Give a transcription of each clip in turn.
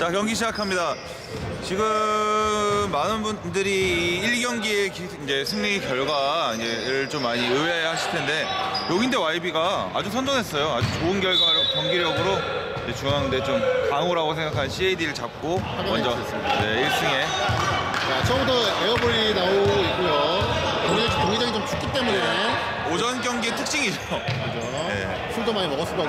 자 경기 시작합니다. 지금 많은 분들이 1경기의 이제 승리 결과 이제를 좀 많이 의외하실 텐데 용인대 YB가 아주 선전했어요. 아주 좋은 결과 경기력으로 중앙대 좀 강호라고 생각한 CAD를 잡고 먼저 네, 1승에 자, 처음부터 에어볼이 나오고 때문에 오전 경기의 특징이죠. 그죠? 네. 술도 많이 먹었을 거고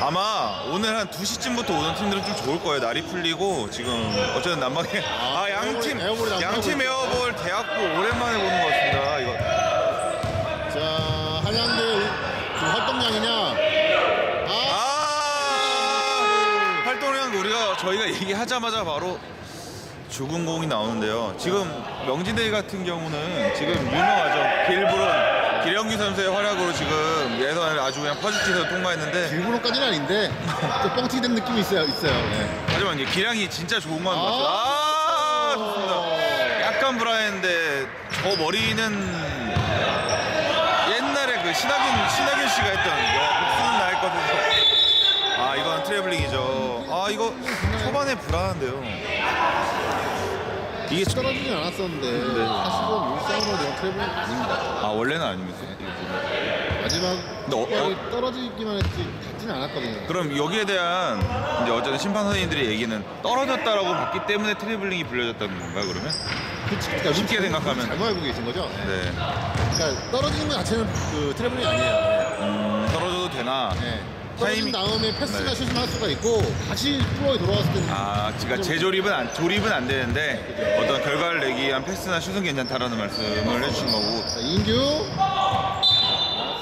아마 오늘 한 2시쯤부터 오는 팀들은 좀 좋을 거예요. 날이 풀리고 지금 어쨌든 난방에 아, 양팀 에어볼이 안 양팀 에어볼 대학부 오랜만에 보는 것 같습니다. 이거 자 한양대 그 활동량이냐 아, 아 활동량 우리가 저희가 얘기하자마자 바로 죽은 공이 나오는데요. 지금 명지대 같은 경우는 지금 유명하죠. 길브론 기령규 선수의 활약으로 지금 예선을 아주 그냥 퍼즐짓에서 통과했는데 일본어까지는 아닌데 좀 뻥튀기 된 느낌이 있어요 있어요 네. 하지만 이제 기량이 진짜 좋은 건 맞아요. 아. 아, 좋습니다. 약간 불안했는데 저 머리는 옛날에 그 신하균 신하균 씨가 했던 뭐 복수는 나을 것에서 아 이건 트래블링이죠. 아 이거 초반에 불안한데요. 이게 초- 떨어지진 않았었는데 네. 사실은 물싸움으로 내가 트래블은 아닙니다 아 원래는 아닙니까? 마지막 근데 어- 어, 어- 떨어지기만 했지 닿지는 않았거든요 그럼 여기에 대한 이제 어쨌든 심판 선생님들의 얘기는 떨어졌다라고 봤기 때문에 트래블링이 불려졌다는 건가요 그러면? 그치, 그러니까 쉽게 잘- 생각하면. 잘못 알고 계신 거죠? 네. 그러니까 떨어지는 것 자체는 그 트래블이 아니에요 음, 떨어져도 되나? 네. 떨어진 타이밍- 다음에 패스가 네. 슛을 할 수가 있고 다시 플로에 돌아왔을 때는 아, 그러니까 재조립은 안, 조립은 안 되는데 어떤 결과를 내기 위한 패스나 슛은 괜찮다라는 말씀을 해주신 거고 자, 이인규 아,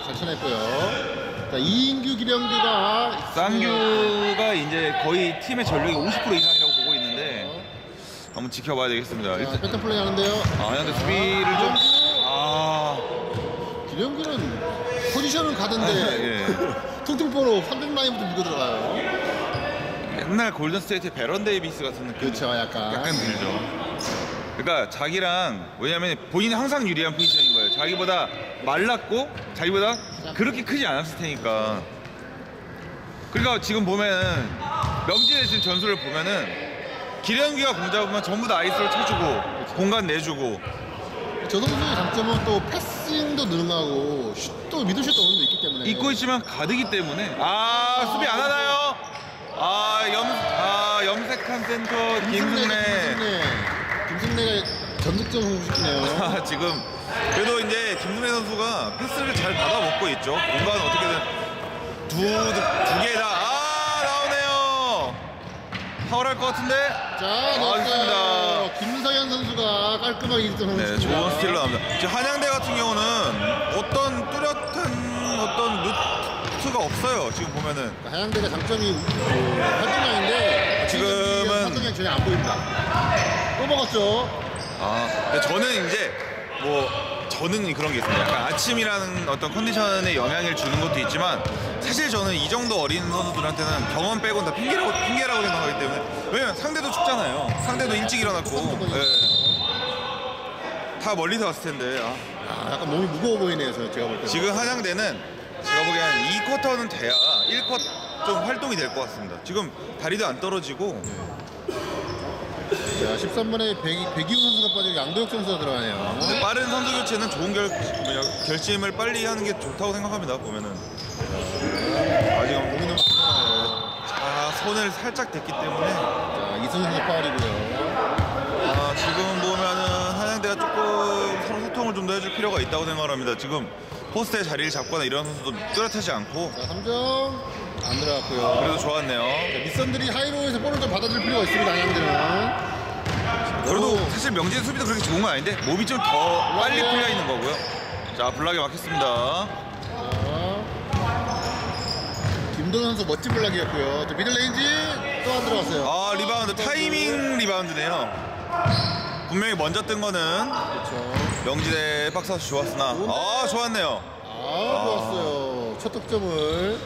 잘 쳐냈고요. 자, 이인규 기령규가 쌍규가 이제 거의 팀의 전력의 50% 이상이라고 보고 있는데 한번 지켜봐야 되겠습니다. 자, 일단 패턴 플레이 하는데요. 아, 근데 수비를 좀 아, 기령규는 포지션은 가던데 예. 퉁퉁포로 300라인부터 밀고 들어가요. 옛날 골든 스테이트 베런 데이비스 같은 느낌. 그렇죠, 약간. 약간 들죠. 그러니까 자기랑 왜냐면 본인이 항상 유리한 포지션인 거예요. 자기보다 말랐고 자기보다 그렇게 크지 않았을 테니까. 그러니까 지금 보면은 명진의 지금 전술을 보면은 기량기가 공 잡으면 전부 다 아이스를 쳐주고 공간 내주고 저 선수의 장점은 또 패 싱도 능하고 슛도 미들슛도 어느 정도 있기 때문에 있고 있지만 가득이 때문에 아 수비 안 하나요? 아 염 아 염색한 센터 김승래 김승래 김승래가 전득점 성공시키네요. 아, 지금 그래도 이제 김문혜 선수가 패스를 잘 받아 먹고 있죠. 공간 어떻게든 두두 개다 아 나오네요. 파울할 것 같은데. 자, 아, 넣었어요. 김서현 선수가 깔끔하게 1점 네, 좋은 스틸로 나옵니다. 지금 한양대 같은 경우는 어떤 뚜렷한 어떤 루트가 없어요. 지금 보면은 하양대가 장점이 그 활동량인데 지금은- 활동량 전혀 안 보입니다. 또 먹었죠. 아, 근데 저는 이제 뭐 저는 그런 게 있습니다. 약간 아침이라는 어떤 컨디션에 영향을 주는 것도 있지만 사실 저는 이 정도 어린 선수들한테는 경험 빼고는 다 핑계라고 핑계라고 생각하기 때문에 왜냐면 상대도 춥잖아요. 상대도 일찍 일어났고 예. 다 멀리서 왔을 텐데 아. 아, 약간 몸이 무거워 보이네요. 저 제가 볼 때. 지금 한양대는 제가 보기엔 2쿼터는 돼야 1쿼터 좀 활동이 될 것 같습니다. 지금 다리도 안 떨어지고 자, 13번에 백, 백이훈 선수가 빠지고 양도혁 선수가 들어가네요. 근데 빠른 선수 교체는 좋은 결, 뭐냐, 결심을 빨리 하는 게 좋다고 생각합니다. 보면은 아직 몸이 너무 아파요. 아, 손을 살짝 댔기 때문에 자, 이승훈 선수 파울이고요. 좀 더 해줄 필요가 있다고 생각합니다. 지금 포스트에 자리를 잡거나 이런 선수도 뚜렷하지 않고 자, 3점 안 들어갔고요. 그래도 좋았네요. 자, 밑선들이 하이로에서 볼을 좀 받아줄 필요가 있습니다. 양양대는. 그래도 오. 사실 명진 수비도 그렇게 좋은 건 아닌데 몸이 좀 더 빨리 풀려 있는 거고요. 자, 블락에 막혔습니다. 자, 김도현 선수 멋진 블락이었고요. 자, 미들레인지 또 안 들어갔어요. 아, 리바운드 타이밍 리바운드네요. 분명히 먼저 뜬 거는 그렇죠. 명지대 박사수 좋았으나 아 좋았네요 아, 좋았어요. 첫 득점을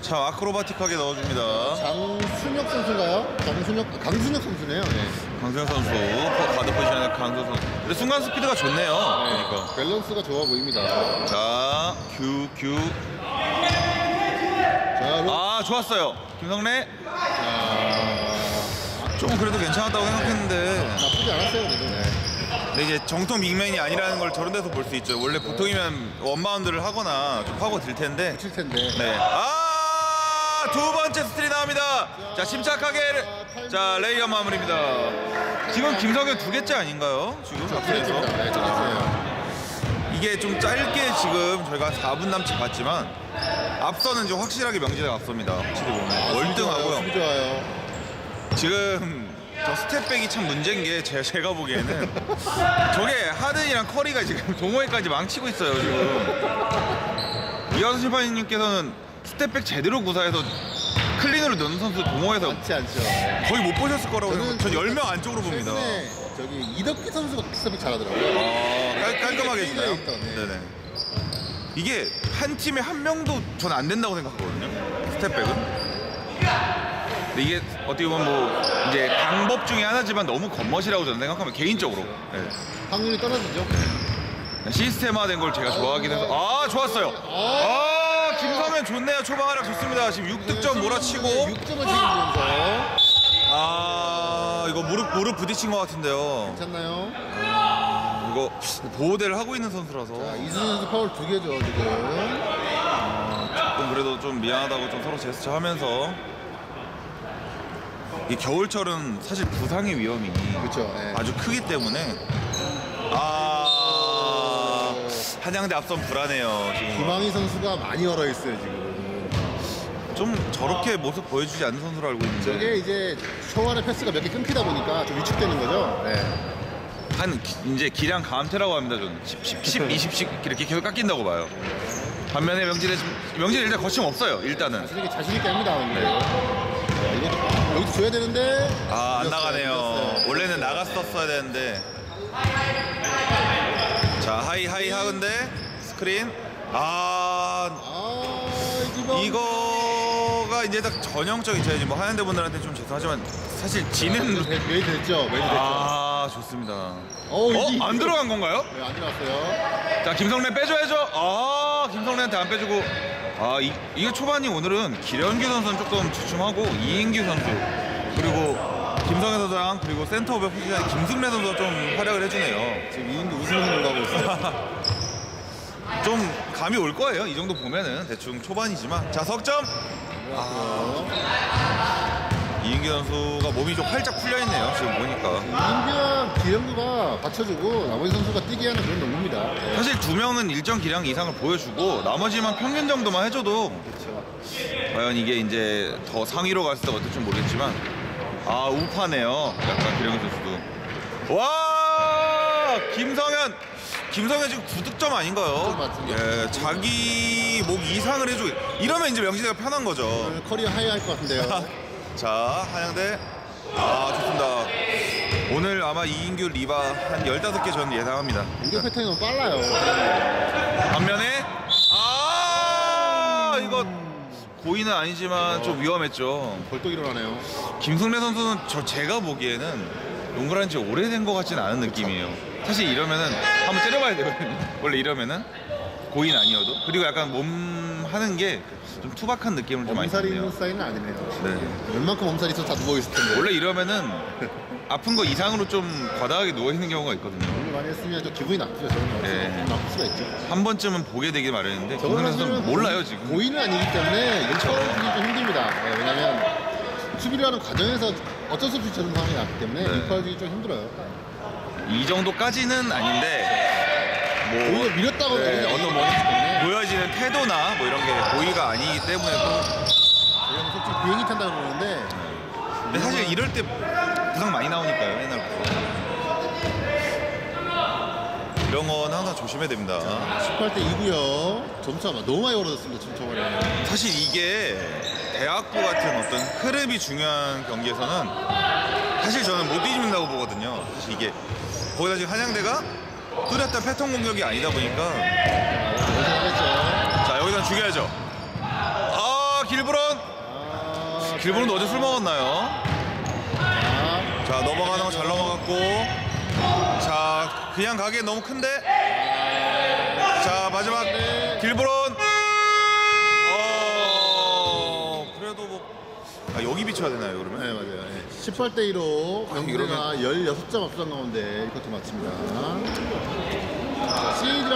참 아크로바틱하게 넣어줍니다 장순혁 선수인가요? 장순혁, 강순혁 선수네요. 네. 강수영 선수 포- 가드 포지션의 강수영 선수 근데 순간 스피드가 좋네요 그러니까 밸런스가 좋아 보입니다. 자 큐, 큐. 자, 로, 아 좋았어요 김성래 자, 좀 그래도 괜찮았다고 생각했는데 나쁘지 않았어요, 그래도. 네. 근데 이제 정통 빅맨이 아니라는 걸 저런 데서 볼 수 있죠. 원래 보통이면 원바운드를 하거나 좀 파고 들 텐데. 칠 텐데. 네. 아, 두 번째 스틸이 나옵니다. 자, 침착하게. 자, 레이건 마무리입니다. 지금 김성현 두 개째 아닌가요? 지금 자, 앞에서. 네, 잘했어요. 이게 좀 짧게 지금 저희가 4분 남짓 봤지만 앞서는 이제 확실하게 명지대가 앞섭니다. 확실히 보면 좋아요, 월등하고요. 좋아요. 지금 저 스텝백이 참 문제인 게 제, 제가 보기에는 저게 하든이랑 커리가 지금 동호회까지 망치고 있어요 지금 이하수 심판님께서는 스텝백 제대로 구사해서 클린으로 넣는 선수 동호회에서 많지 않죠. 거의 못 보셨을 거라고 저는 생각해요 전 10명 안쪽으로 봅니다 최근에 저기 이덕기 선수가 스텝백 잘하더라고요. 아, 깔, 깔끔하게 해주나요? 있다, 네. 네네 이게 한 팀에 한 명도 전 안 된다고 생각하거든요 스텝백은 근데 이게 어떻게 보면 뭐 이제 방법 중에 하나지만 너무 겉멋이라고 저는 생각하면 개인적으로. 네. 확률이 떨어지죠. 시스템화된 걸 제가 좋아하긴 해서. 아 좋았어요. 아. 김성현 좋네요. 초반 하락 좋습니다. 지금 6득점 몰아치고. 6점을 책임지면서. 아 이거 무릎 무릎 부딪힌 것 같은데요. 괜찮나요? 이거 보호대를 하고 있는 선수라서. 자, 이승현 선수 파울 두 개죠, 지금. 조금 그래도 좀 미안하다고 좀 서로 제스처 하면서 이 겨울철은 사실 부상의 위험이 그렇죠. 네. 아주 크기 때문에 아 한양대 앞선 불안해요 지금 김항희 선수가 많이 얼어 있어요, 지금. 좀 저렇게 모습 보여주지 않는 선수로 알고 있는데 저게 이제 초반에 패스가 몇 개 끊기다 보니까 좀 위축되는 거죠. 네. 한 기- 이제 기량 감퇴라고 합니다 저는 10, 10, 10 20씩 이렇게 계속 깎인다고 봐요 반면에 명진의 명진 일단 거침 없어요 일단은 자신 있게 자신 있게 합니다, 근데. 자, 이것도 여기도 줘야 되는데. 아안 밀렸어요, 나가네요. 원래는 나갔었어야 되는데 자 하이 하이 하근데 스크린 아 아, 이거. 이거가 이제 딱 전형적인 제가 이제 뭐 하얀대 분들한테 좀 죄송하지만 사실 지는 메이 됐죠, 메이 됐죠. 아 좋습니다 어? 이- 안 들어간 건가요? 네, 안 들어갔어요. 자 김성래 빼줘야죠. 아 김성래한테 안 빼주고 아 이, 이게 초반이 오늘은 기련규 선수는 조금 주춤하고 이인규 선수 그리고 김성현 선수랑 그리고 센터오버 포지션 김승래 선수가 좀 활약을 해주네요. 지금 이인도 웃으면서 놀라고 있어요. 좀 감이 올 거예요. 이 정도 보면은 대충 초반이지만 자 석점 아. 이인규 선수가 몸이 좀 활짝 풀려 있네요. 지금 보니까 이인규랑 기영구가 받쳐주고 나머지 선수가 뛰게 하는 그런 농구입니다. 네. 사실 두 명은 일정 기량 이상을 보여주고 나머지만 평균 정도만 해줘도 그렇죠. 과연 이게 이제 더 상위로 갔을 때 어떨지 모르겠지만 아 우파네요 약간 기령이 선수도 와 김성현 김성현 지금 9득점 아닌가요? 네, 맞습니다. 예 자기 목 이상을 해주고 이러면 이제 명진이가 편한 거죠 오늘 커리어 하이 할 것 같은데요. 자 한양대 아 좋습니다 오늘 아마 이인규 리바 한 15개 저는 예상합니다 공격 패턴이 너무 빨라요. 반면에 아 이거 고의는 아니지만 좀 위험했죠 벌떡 일어나네요. 김승래 선수는 저 제가 보기에는 농구를 한지 오래된 것 같지는 않은 느낌이에요. 사실 이러면은 한번 째려봐야 되거든요. 원래 이러면은 고인 아니어도 그리고 약간 몸 하는 게 좀 투박한 느낌을 좀 많이 몸살이 받네요. 있는 스타일은 아니네요. 네. 웬만큼 몸살이 있어도 다 누워 있을 텐데. 원래 이러면은 아픈 거 이상으로 좀 과다하게 누워 있는 경우가 있거든요. 오늘 많이 했으면 좀 기분이 나쁘죠. 저는 네. 나쁠 수가 있죠. 한 번쯤은 보게 되기 마련인데 사실은 선수는 몰라요 지금. 고의는 아니기 때문에. 인터뷰는 좀 힘듭니다. 네, 왜냐면 수비를 하는 과정에서 어쩔 수 없이 저런 상황이 났기 때문에 네. 인터뷰가 좀 힘들어요. 이 정도까지는 아닌데 뭐 오히려 밀었다고 네, 뭐뭐 때문에 보여지는 태도나 뭐 이런 게 고의가 아니기 때문에 또 저희는 솔직히 비행기 탄다고 그러는데 근데 사실 이럴 때 부상 많이 나오니까요 옛날부터 이런 건 항상 조심해야 됩니다 18대 2고요. 점수가 막 너무 많이 벌어졌습니다. 지금 저번에. 사실 이게 대학부 같은 어떤 흐름이 중요한 경기에서는 사실 저는 못 뒤집는다고 보거든요 사실 이게 거기다 지금 한양대가 뚜렷한 패턴 공격이 아니다 보니까. 자 여기서 죽여야죠. 아 길브론. 아, 길브론도 어제 술 먹었나요? 자, 자 넘어가는 거 잘 넘어갔고. 자 그냥 가기엔 너무 큰데. 자 마지막 길브론 아, 여기 비춰야 되나요, 그러면? 네, 맞아요. 네. 18대 1로 아, 영국이가 16점 앞선 가운데 이커트 맞습니다 자, 시드라